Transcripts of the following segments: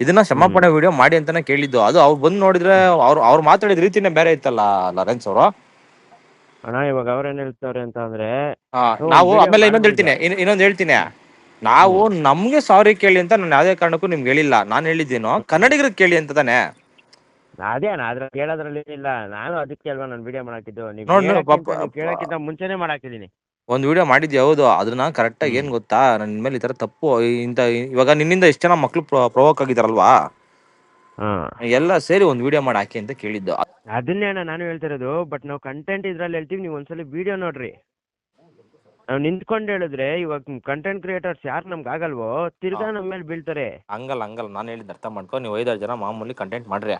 ಇದನ್ನ ಕ್ಷಮಾಪಣೆ ವಿಡಿಯೋ ಮಾಡಿ ಅಂತಾನೆ ಕೇಳಿದ್ದು. ಅದು ಅವ್ರು ಬಂದು ನೋಡಿದ್ರೆ ಅವ್ರು ಅವ್ರು ಮಾತಾಡಿದ ರೀತಿನೇ ಬೇರೆ ಇತ್ತಲ್ಲ ಲಾರೆನ್ಸ್ ಅವರು? ಅಣ್ಣ ಇವಾಗ ಅವ್ರೇನ್ ಹೇಳ್ತಾರೆ ಅಂತ ಅಂದ್ರೆ ನಾವು ಆಮೇಲೆ ಇನ್ನೊಂದ್ ಹೇಳ್ತೀನಿ ಇನ್- ಇನ್ನೊಂದ್ ಹೇಳ್ತೀನಿ. ನಾವು ನಮ್ಗೆ ಸಾರಿ ಕೇಳಿ ಅಂತ ನಾನು ಯಾವ್ದೇ ಕಾರಣಕ್ಕೂ ನಿಮ್ಗೆ ಹೇಳಿಲ್ಲ. ನಾನು ಹೇಳಿದ್ದೇನೋ ಕನ್ನಡಿಗರಿಗೆ ಕೇಳಿ ಅಂತ ತಾನೆ? ಅದೇ ಅದ್ರ ಕೇಳೋದ್ರಲ್ಲಿ ಇಲ್ಲ ನಾನು ಅದಕ್ಕೆ ಅಲ್ವಾ ನಾನು ವಿಡಿಯೋ ಮಾಡಾಕಿದ್ದು. ನೀವು ಕೇಳಕ್ಕಿಂತ ಮುಂಚೆನೆ ಮಾಡಾಕಿದ್ದೀನಿ. ಒಂದ್ ವಿಡಿಯೋ ಮಾಡಿದ್ಯ? ಹೌದು. ಅದನ್ನ ಕರೆಕ್ಟಾಗಿ ಏನು ಏನ್ ಗೊತ್ತಾ? ನನ್ನ ಮೇಲೆ ಈ ಥರ ತಪ್ಪು. ಇಂತ ಇವಾಗ ನಿನ್ನಿಂದ ಎಷ್ಟು ಜನ ಮಕ್ಳು ಪ್ರೊವೋಕ್ ಆಗಿದಾರಲ್ವಾ? ಹಾ. ಎಲ್ಲ ಸೇರಿ ಒಂದು ವಿಡಿಯೋ ಮಾಡಿ ಹಾಕಿ ಅಂತ ಕೇಳಿದ್ದು. ಅದನ್ನೇ ಅಣ್ಣ ನಾನು ಹೇಳ್ತಿರೋದು. ಬಟ್ ನಾವು ಕಂಟೆಂಟ್ ಇದ್ರಲ್ಲಿ ಹೇಳ್ತೀವಿ. ನೀವು ಒಂದ್ಸಲ ವಿಡಿಯೋ ನೋಡ್ರಿ. ನಾವು ನಿಂತ್ಕೊಂಡು ಹೇಳಿದ್ರೆ ಇವಾಗ ಕಂಟೆಂಟ್ ಕ್ರಿಯೇಟರ್ಸ್ ಯಾರು ನಮ್ಗೆ ಆಗಲ್ವೋ ತಿರ್ಗಾ ನಮ್ಮ ಮೇಲೆ ಬೀಳ್ತಾರೆ. ಹಂಗಲ್ಲ ಹಂಗಲ್ಲ. ನಾನು ಹೇಳಿದ್ದು ಅರ್ಥ ಮಾಡ್ಕೊ. ನೀವು ಐದಾರು ಜನ ಮಾಮೂಲಿ ಕಂಟೆಂಟ್ ಮಾಡ್ರಿ.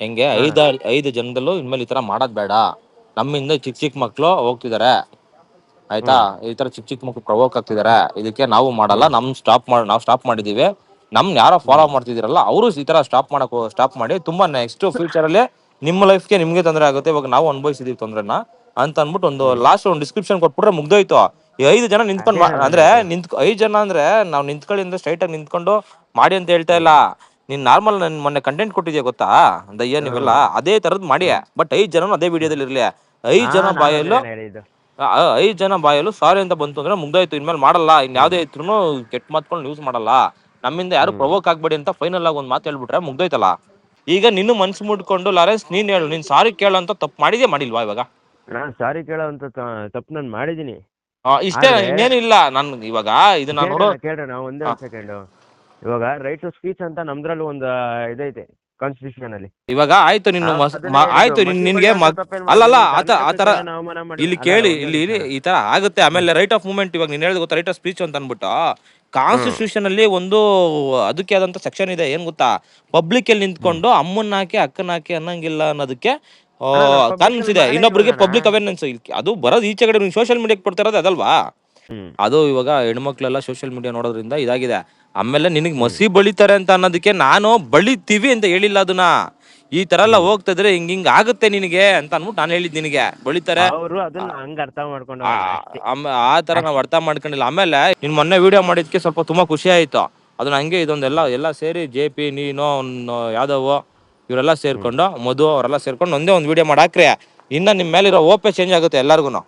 ಹೆಂಗೆ? ಐದು ಐದು ಜನದಲ್ಲೂ ಇನ್ಮೇಲೆ ಈ ಥರ ಮಾಡೋದು ಬೇಡ. ನಮ್ಮಿಂದ ಚಿಕ್ಕ ಚಿಕ್ಕ ಮಕ್ಕಳು ಹೋಗ್ತಿದಾರೆ. ಆಯ್ತಾ? ಈ ತರ ಚಿಕ್ಕ ಚಿಕ್ಕ ಮಕ್ಕಳು ಪ್ರವೋಕ್ ಆಗ್ತಿದಾರೆ. ಇದಕ್ಕೆ ನಾವು ಮಾಡಲ್ಲ ನಮ್ ಸ್ಟಾಪ್ ಮಾಡಿ ನಾವು ಸ್ಟಾಪ್ ಮಾಡಿದೀವಿ. ನಮ್ ಯಾರೋ ಫಾಲೋ ಮಾಡ್ತಿದಿರಲ್ಲ ಅವರು ಈ ತರ ಸ್ಟಾಪ್ ಮಾಡಕ್ ಸ್ಟಾಪ್ ಮಾಡಿ ತುಂಬಾ ನೆಕ್ಸ್ಟ್ ಫ್ಯೂಚರ್ ಅಲ್ಲಿ ನಿಮ್ಮ ಲೈಫ್ಗೆ ನಿಮ್ಗೆ ತೊಂದರೆ ಆಗುತ್ತೆ. ಇವಾಗ ನಾವು ಅನುಭವಿಸಿದೀವಿ ತೊಂದ್ರೆನ ಅಂತ ಅನ್ಬಿಟ್ಟು ಒಂದು ಲಾಸ್ಟ್ ಒಂದು ಡಿಸ್ಕ್ರಿಪ್ಷನ್ ಕೊಟ್ಬಿಟ್ರೆ ಮುಗ್ದೋಯ್ತು. ಈ ಐದು ಜನ ನಿಂತ್ಕೊಂಡ್ ಅಂದ್ರೆ ನಿಂತ್ ಐದು ಜನ ಅಂದ್ರೆ ನಾವು ನಿಂತ್ಕೊಳ್ಳಿ ಅಂದ್ರೆ ಸ್ಟ್ರೈಟ್ ಆಗಿ ನಿಂತ್ಕೊಂಡು ಮಾಡಿ ಅಂತ ಹೇಳ್ತಾ ಇಲ್ಲ. ನೀನ್ ನಾರ್ಮಲ್ ನನ್ ಮೊನ್ನೆ ಕಂಟೆಂಟ್ ಕೊಟ್ಟಿದ್ಯಾ ಗೊತ್ತಾ? ದಯ್ಯ ನೀವೆಲ್ಲ ಅದೇ ತರದ್ ಮಾಡಿ ಬಟ್ ಐದ್ ಜನ ಅದೇ ವಿಡಿಯೋದಲ್ಲಿ ಇರ್ಲಿ ಐದ್ ಜನ ಬಾಯಲ್ಲೂ ಐದ್ ಜನ ಬಾಯಲ್ಲೂ ಸಾರಿ ಅಂತ ಬಂತು ಅಂದ್ರೆ ಮುಗ್ದಾಯ್ತು ಇನ್ಮೇಲೆ ಮಾಡಲ್ಲ. ಇನ್ ಯಾವ್ದೇ ಇದ್ರು ಕೆಟ್ಟ ಮಾತ್ಕೊಂಡು ಯೂಸ್ ಮಾಡಲ್ಲ. ನಮ್ಮಿಂದ ಯಾರು ಪ್ರವೋಕ್ ಆಗ್ಬೇಡಿ ಅಂತ ಫೈನಲ್ ಆಗಿ ಒಂದ್ ಮಾತು ಹೇಳ್ಬಿಟ್ರೆ ಮುಗ್ದೋಯ್ತಲ್ಲ. ಈಗ ನಿನ್ನ ಮನ್ಸು ಮುಟ್ಕೊಂಡು ಲಾರೆನ್ಸ್ ನೀನ್ ಹೇಳು ನೀನ್ ಸಾರಿ ಕೇಳೋ ಅಂತ ತಪ್ಪು ಮಾಡಿದ್ಯಾ ಮಾಡಿಲ್ವಾ ಇವಾಗ? ನಾನು ಸಾರಿ ಕೇಳೋ ಅಂತ ತಪ್ಪು ನಾನು ಮಾಡಿದೀನಿ ಆ, ಇಷ್ಟೇ ಇನ್ನೇನಿಲ್ಲ ನನ್ ಇವಾಗ ಇದನ್ನ ಒಂದೇ ಒಂದು ಸೆಕೆಂಡ್ ಇವಾಗ ರೈಟ್ ಟು ಸ್ಪೀಚ್ ಅಂತ ನಮ್ದ್ರಲ್ಲೂ ಒಂದು ಇದೈತೆ. ಕಾನ್ಸ್ಟಿಟ್ಯೂಷನ್ ಅಲ್ಲಿ. ಇವಾಗ ಆಯ್ತು ನಿನ್ನ ಮಸ್- ಮ- ಆಯ್ತು ನಿನ್ ನಿನ್ಗೆ ಅಲ್ಲ ಅಲ್ಲಲ್ಲ ಆತ ಆತರ ಇಲ್ಲಿ ಕೇಳಿ ಇಲ್ಲಿ ಇಲ್ಲಿ ಈ ತರ ಆಗುತ್ತೆ. ಆಮೇಲೆ ರೈಟ್ ಆಫ್ ಮೂಮೆಂಟ್ ಇವಾಗ ನೀನ್ ಹೇಳಿದ ಗೊತ್ತಾ ರೈಟ್ ಆಫ್ ಸ್ಪೀಚ್ ಅಂತ ಅನ್ಬಿಟ್ಟು ಕಾನ್ಸ್ಟಿಟ್ಯೂಷನ್ ಅಲ್ಲಿ ಒಂದು ಅದಕ್ಕೆ ಆದಂತ ಸೆಕ್ಷನ್ ಇದೆ ಏನ್ ಗೊತ್ತಾ? ಪಬ್ಲಿಕ್ ಅಲ್ಲಿ ನಿಂತ್ಕೊಂಡು ಅಮ್ಮನ್ ಹಾಕಿ ಅಕ್ಕನ ಹಾಕಿ ಅನ್ನಂಗಿಲ್ಲ ಅನ್ನೋದಕ್ಕೆ ಕನ್ಸಿದೆ ಕಾನೂನ್ಸ್ ಇದೆ. ಇನ್ನೊಬ್ರಿಗೆ ಪಬ್ಲಿಕ್ ಅವೇರ್ನೆಸ್ ಅದು ಬರೋದು ಈಚೆ ಕಡೆ ಸೋಷಿಯಲ್ ಮೀಡಿಯಾಕ್ಕೆ ಕೊಡ್ತಾ ಇರೋದು ಅದಲ್ವಾ? ಅದು ಇವಾಗ ಹೆಣ್ಮಕ್ಳೆಲ್ಲ ಸೋಷಿಯಲ್ ಮೀಡಿಯಾ ನೋಡೋದ್ರಿಂದ ಇದಾಗಿದೆ. ಆಮೇಲೆ ನಿನಗೆ ಮಸಿ ಬಳಿತಾರೆ ಅಂತ ಅನ್ನೋದಕ್ಕೆ ನಾನು ಬಳಿತೀವಿ ಅಂತ ಹೇಳಿಲ್ಲ ಅದನ್ನ. ಈ ತರ ಎಲ್ಲ ಹೋಗ್ತಾ ಇದ್ರೆ ಹಿಂಗ್ ಹಿಂಗ್ ಆಗುತ್ತೆ ನಿನಗೆ ಅಂತ ಅನ್ಬಿಟ್ಟು ನಾನು ಹೇಳಿದ್ ನಿನಗೆ. ಬಳಿತಾರೆ. ಅವರು ಅದನ್ನ ಹಂಗ ಅರ್ಥ ಮಾಡ್ಕೊಂಡು ಆ ಆಮ- ಆ ತರ ನಾವ್ ಅರ್ಥ ಮಾಡ್ಕೊಂಡಿಲ್ಲ. ಆಮೇಲೆ ನಿನ್ ಮೊನ್ನೆ ವಿಡಿಯೋ ಮಾಡಿದ್ಕೆ ಸ್ವಲ್ಪ ತುಂಬಾ ಖುಷಿ ಆಯ್ತು. ಅದನ್ನ ಹಂಗೆ ಇದೊಂದೆಲ್ಲ ಎಲ್ಲ ಸೇರಿ ಜೆ ಪಿ ನೀನು ಅವ್ನು ಯಾದವ್ ಇವರೆಲ್ಲ ಸೇರ್ಕೊಂಡು ಮಧು ಅವರೆಲ್ಲ ಸೇರ್ಕೊಂಡು ಒಂದೇ ಒಂದು ವಿಡಿಯೋ ಮಾಡಾಕ್ರೆ. ಇನ್ನ ನಿಮ್ ಮೇಲಿರೋ ಓಪೆ ಚೇಂಜ್ ಆಗುತ್ತೆ ಎಲ್ಲಾರ್ಗು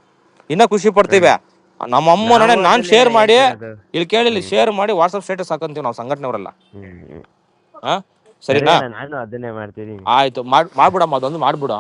ಇನ್ನ ಖುಷಿ ಪಡ್ತೀವಿ. ನಮ್ಮ ಅಮ್ಮ ನಾನೇ ನಾನ್ ಶೇರ್ ಮಾಡಿ ಇಲ್ಲಿ ಕೇಳಿ ಇಲ್ಲಿ ಶೇರ್ ಮಾಡಿ ವಾಟ್ಸ್ಆಪ್ ಸ್ಟೇಟಸ್ ಹಾಕಂತೀವಿ ನಾವು ಸಂಘಟನೆಯವರೆಲ್ಲ. ಹಾ? ಸರಿನಾ? ನಾನು ಅದನ್ನೇ ಮಾಡ್ತೀನಿ. ಆಯ್ತು ಮಾಡ್ ಮಾಡ್ಬಿಡಮ್ಮ ಅದೊಂದು ಮಾಡ್ಬಿಡ